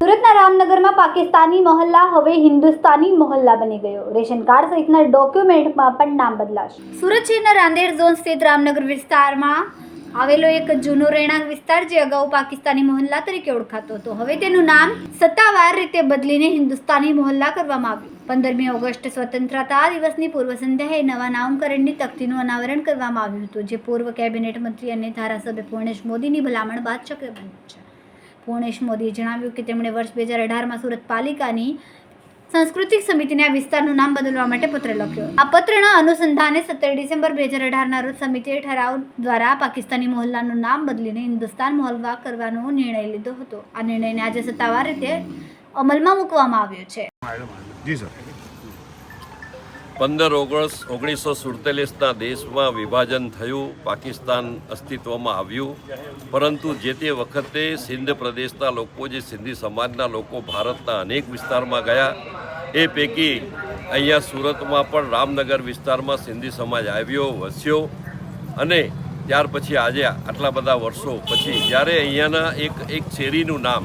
સુરતના રામનગરમાં પાકિસ્તાની મહોલ્લા હવે હિન્દુસ્તાની મહોલ્લા બની ગયો. રેશન કાર્ડ સહિતના ડોક્યુમેન્ટમાં પણ નામ બદલાશે. સુરત શહેરના રાંદેર ઝોન સ્થિત રામનગર વિસ્તારમાં આવેલો એક જૂનો રહેણાંક વિસ્તાર જે અગાઉ પાકિસ્તાની મોહલ્લા તરીકે ઓળખાતો હતો. હવે તેનું નામ સત્તાવાર રીતે બદલીને હિન્દુસ્તાની મોહલ્લા કરવામાં આવ્યું. પંદરમી ઓગસ્ટ સ્વતંત્રતા દિવસની પૂર્વ સંધ્યાએ નવા નામકરણની તકતીનું અનાવરણ કરવામાં આવ્યું હતું, જે પૂર્વ કેબિનેટ મંત્રી અને ધારાસભ્ય પૂર્ણેશ મોદીની ભલામણ બાદ શક્ય બન્યું છે. પૂર્ણેશ મોદીએ જણાવ્યું કે તેમણે વર્ષ બે હજાર અઢારમાં સુરત પાલિકાની સાંસ્કૃતિક સમિતિને આ વિસ્તારનું નામ બદલવા માટે પત્ર લખ્યો. આ પત્રના અનુસંધાને સત્તર ડિસેમ્બર બે હજાર અઢારના રોજ સમિતિએ ઠરાવ દ્વારા પાકિસ્તાની મહોલ્લાનું નામ બદલીને હિન્દુસ્તાન મહોલ્લા કરવાનો નિર્ણય લીધો હતો. આ નિર્ણયને આજે સત્તાવાર રીતે અમલમાં મૂકવામાં આવ્યો છે. જી, સર. પંદર ઓગસ્ટ ઓગણીસો સુડતાલીસના દેશમાં વિભાજન થયું, પાકિસ્તાન અસ્તિત્વમાં આવ્યું. પરંતુ જે તે વખતે સિંધ પ્રદેશના લોકો, જે સિંધી સમાજના લોકો ભારતના અનેક વિસ્તારમાં ગયા, એ પૈકી અહીંયા સુરતમાં પણ રામનગર વિસ્તારમાં સિંધી સમાજ આવ્યો, વસ્યો. અને ત્યાર પછી આજે આટલા બધા વર્ષો પછી જ્યારે અહીંયાના એક એક શેરીનું નામ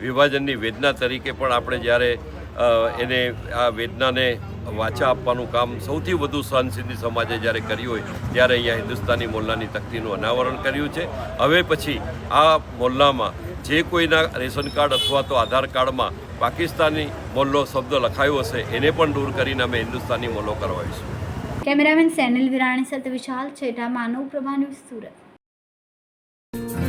વિભાજનની વેદના તરીકે પણ આપણે જ્યારે એને આ વેદનાને વાચા આપવાનું કામ સૌથી વધુ સહન સિંધી સમાજે જ્યારે કર્યું હોય, ત્યારે અહીંયા હિન્દુસ્તાની મોલ્લાની તકતીનું અનાવરણ કર્યું છે. હવે પછી આ મોલ્લામાં જે કોઈના રેશન કાર્ડ અથવા તો આધાર કાર્ડમાં પાકિસ્તાની મોલ્લો શબ્દ લખાયો હશે, એને પણ દૂર કરીને અમે હિન્દુસ્તાની મોલ્લો કરવાઈશું. કેમેરામેન સેનિલ વિરાણી સાથે વિશાલ છેટા, માનવ પ્રભા સુરત.